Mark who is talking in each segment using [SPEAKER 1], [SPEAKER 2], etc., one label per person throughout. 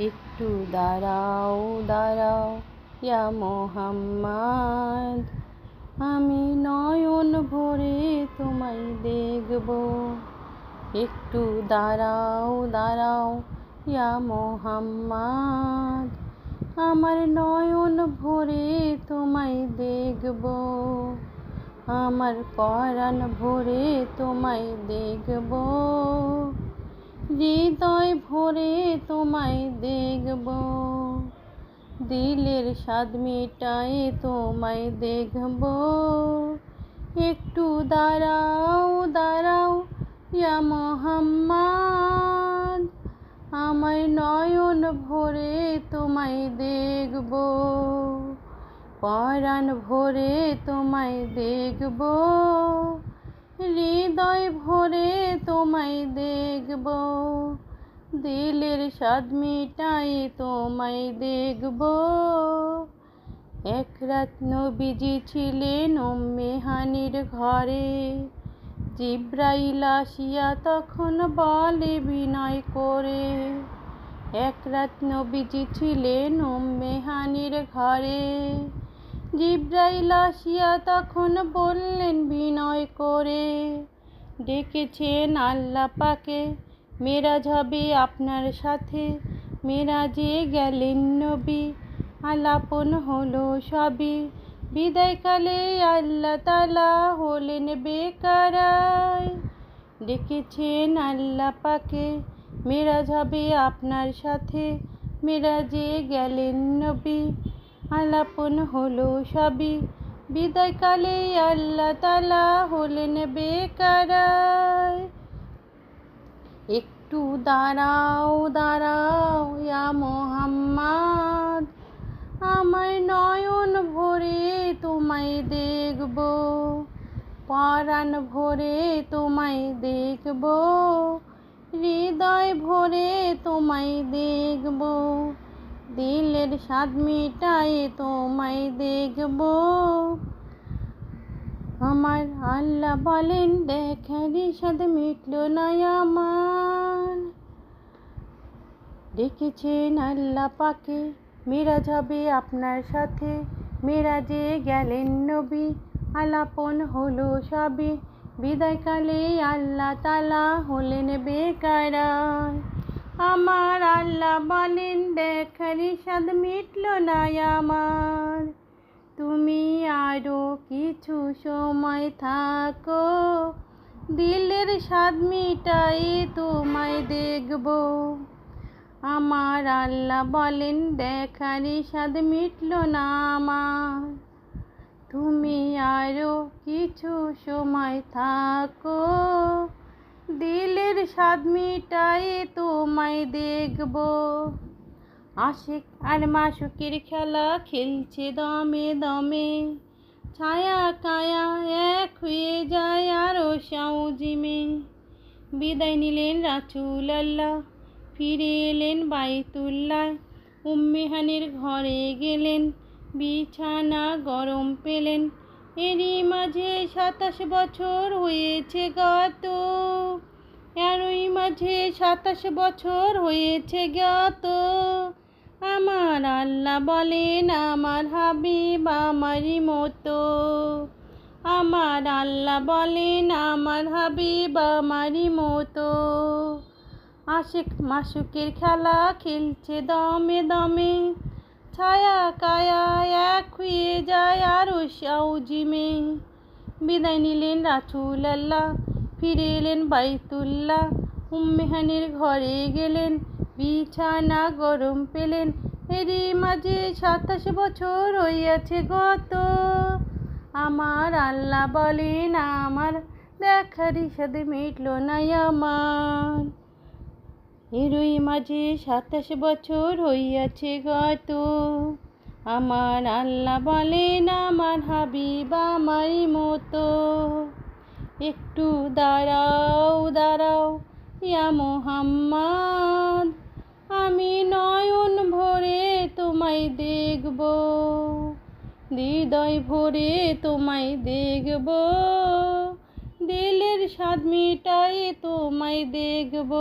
[SPEAKER 1] একটু দাঁড়াও দাঁড়াও, ইয়া মোহাম্মদ। আমি নয়ন ভরে তোমায় দেখব। একটু দাঁড়াও দাঁড়াও, ইয়া মোহাম্মদ। আমার নয়ন ভরে তোমায় দেখব। আমার পরাণ ভরে তোমায় দেখব। হৃদয় ভরে তোমায় দেখব। দিলের স্বাদ মেটায় তোমায় দেখব। একটু দাঁড়াও দাঁড়াও, ইয়া মোহাম্মদ। আমার নয়ন ভরে তোমায় দেখব। পরাণ ভরে তোমায় দেখব। হৃদয় ভরে তোমায় দেখব। দিলের স্বাদ মিটাই তোমায় দেখব। এক রাত নবীজি ছিলেন মেহানির ঘরে। জিব্রাইল আসিয়া তখন বলে বিনয় করে। এক রাত নবীজি ছিলেন মেহানির ঘরে। জিব্রাইল আসিয়া তখন বললেন, বিনয় করে ডেকেছেন আল্লাহ পাকে। মেরাজ হবে আপনার সাথে। মেরাজে গেলেন নবী, আলাপন হলো সবই। বিদায়কালে আল্লাহ তালা হলেন বেকারায় ডেকেছেন আল্লাহ পাকে। মেরাজ হবে আপনার সাথে। মেরাজে গেলেন নবী আলাপন হলো সবই। বিদায়কালে আল্লাহ তালা হলেন বেকারায় একটু দাঁড়াও দাঁড়াও ইয়া মোহাম্মদ। আমার নয়ন ভরে তোমায় দেখব। পরাণ ভরে তোমায় দেখব। হৃদয় ভরে তোমায় দেখব। দিলের স্বাদ মিটাই তোমায় দেখব। আমার আল্লাহ বলেন, দেখার স্বাদ মিটল না আমার। ডেকেছেন আল্লাহ পাকে, মেরাজ হবে আপনার সাথে। মেরাজে গেলেন নবী, আলাপন হলো সবে। বিদায়কালে আল্লাহ তালা হলেন বেকারায় আমার আল্লাহ বলেন দেখারি স্বাদ মিটল না আমার। তুমি আরও কিছু সময় থাকো। দিলের স্বাদ মিটাই তোমায় দেখব। আমার আল্লাহ বলেন দেখারি স্বাদ মিটল না আমার। তুমি আরও কিছু সময় থাকো। দিলের স্বাদ মিটাই তোমায় দেখব। আশিক আর মাসুকের খেলা খেলছে দমে দমে। ছায়া কায়া এক হয়ে যায় আরও সাউজিমে। বিদায় নিলেন রাচুল আল্লাহ ফিরে এলেন বাইতুল্লাহ। উম্মেহানের ঘরে গেলেন, বিছানা গরম পেলেন। এরই মাঝে সাতাশ বছর হয়েছে গত এরই মাঝে সাতাশ বছর হয়েছে গত আমার আল্লাহ বলেন, আমার হাবিব আমারই মতো। আমার আল্লাহ বলেন, আমার হাবিব আমারই মতো। আশেক মাসুকের খেলা খেলছে দমে দমে। ছায়া কায়া এক হয়ে যায় আরও সাউজিমে বিদায় নিলেন রাচুল আল্লাহ ফিরে এলেন বাইতুল্লাহ উম্মেহানের ঘরে গেলেন বিছানা গরম পেলেন এরই মাঝে সাতাশ বছর হইয়াছে গত আমার আল্লাহ বলেন আমার দেখারই সাথে মিটল না আমার এরই মাঝে সাতাশ বছর হইয়াছে গত আমার আল্লাহ বলেন, আমার হাবিব আমারই মতো। একটু দাঁড়াও দাঁড়াও, ইয়া মোহাম্মদ, আমি নয়ন ভরে তোমায় দেখব। হৃদয় ভরে তোমায় দেখব। দিলের স্বাদ মিটাই তোমায় দেখব।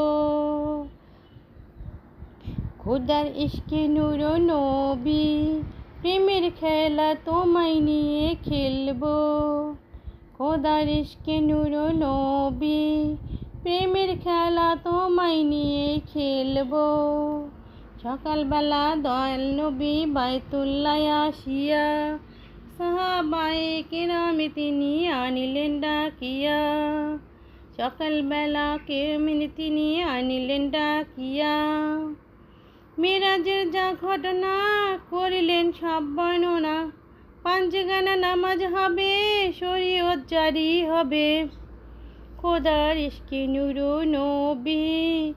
[SPEAKER 1] খোদার ইশকে নূর নবী, প্রেমের খেলা তোমায় নিয়ে খেলব। খোদার ইশকে নূর নবী, প্রেমের খেলা তোমায় নিয়ে খেলব। সকালবেলা দয়াল নবী বাইতুল্লায় আসিয়া, সাহাবায়ে কেরামে তিনি আনিলেন ডাকিয়া। সকালবেলা কেমিন তিনি আনিলেন ডাকিয়া? মিরাজের যা ঘটনা করিলেন সব বর্ণনা। পাঞ্জগানা নামাজ হবে, শরীয়ত জারি হবে। খোদার ইশকে নুরু নবী,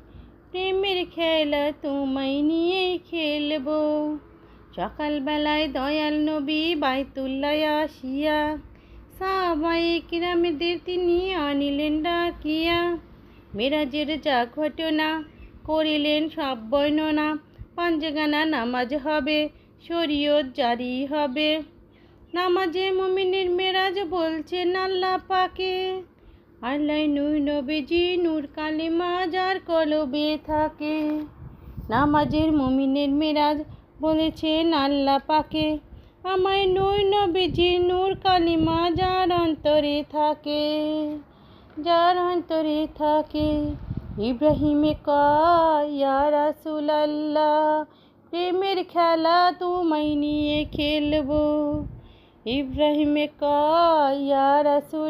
[SPEAKER 1] প্রেমের খেলা তোমায় নিয়ে খেলব। সকালবেলায় দয়াল নবী বাইতুল্লায় আসিয়া সাহাবাই কিরামেদের তিনি আনিলেন ডাকিয়া। মেরাজের যা ঘটনা করিলেন সব বর্ণনা পাঞ্জগানা নামাজ হবে, শরীয়ত জারি হবে। নামাজে মুমিনের মেরাজ বলছেন আল্লাহ পাকে। আল্লাহ নূর নবীজি নূর কালিমা যার কলবে থাকে। নামাজের মুমিনের মেরাজ বলেছেন আল্লাহ পাকে। আমায় নূর নবীজি নূর কালিমা যার অন্তরে থাকে, যার অন্তরে থাকে। ইব্রাহিমে আল্লাহ প্রেমের খেলা তোমায় নিয়ে খেলব। ইব্রাহিমে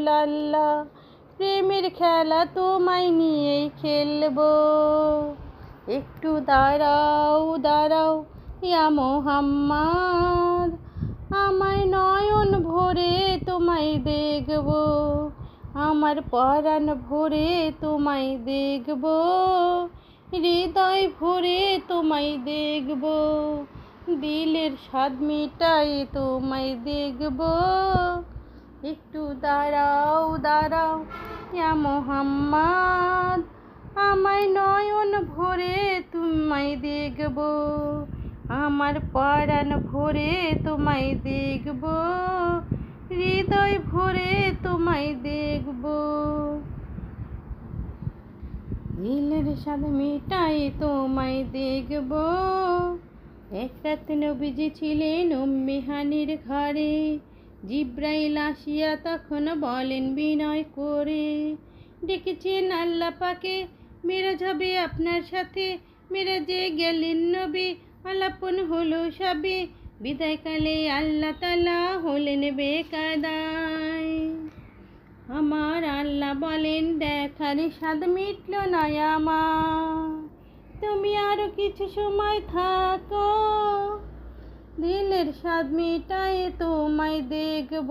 [SPEAKER 1] আল্লাহ প্রেমের খেলা তোমায় নিয়েই খেলব। একটু দাঁড়াও দাঁড়াও, ইয়া মোহাম্মদ, আমায় নয়ন ভরে তোমায় দেখব। আমার পরাণ ভরে তোমায় দেখব, হৃদয় ভরে তোমায় দেখব, দিলের স্বাদ মিটাই তোমায় দেখব। একটু দাঁড়াও দাঁড়াও, ইয়া মোহাম্মদ, আমায় নয়ন ভরে তোমায় দেখব, আমার পরাণ ভরে তোমায় দেখব। হৃদয় ভরে তোমায় দেখব। দিলের স্বাদ মিটাই তোমায় দেখব। এক রাত নবীজি ছিলেন উম্মিহানির ঘরে। জিব্রাইল আসিয়া তখন বলেন, বিনয়, করে। ডেকেছেন আল্লাহ পাকে, মেরাজ হবে আপনার সাথে। মেরাজে গেলেন নবী, আলাপন হলো সবে। বিদায়কালে আল্লাহ তালা হলেন বেকাদায় আমার আল্লাহ বলেন, দেখার স্বাদ মিটল না মা তুমি আরও কিছু সময় থাকো, দিলের স্বাদ মিটায় তোমায় দেখব।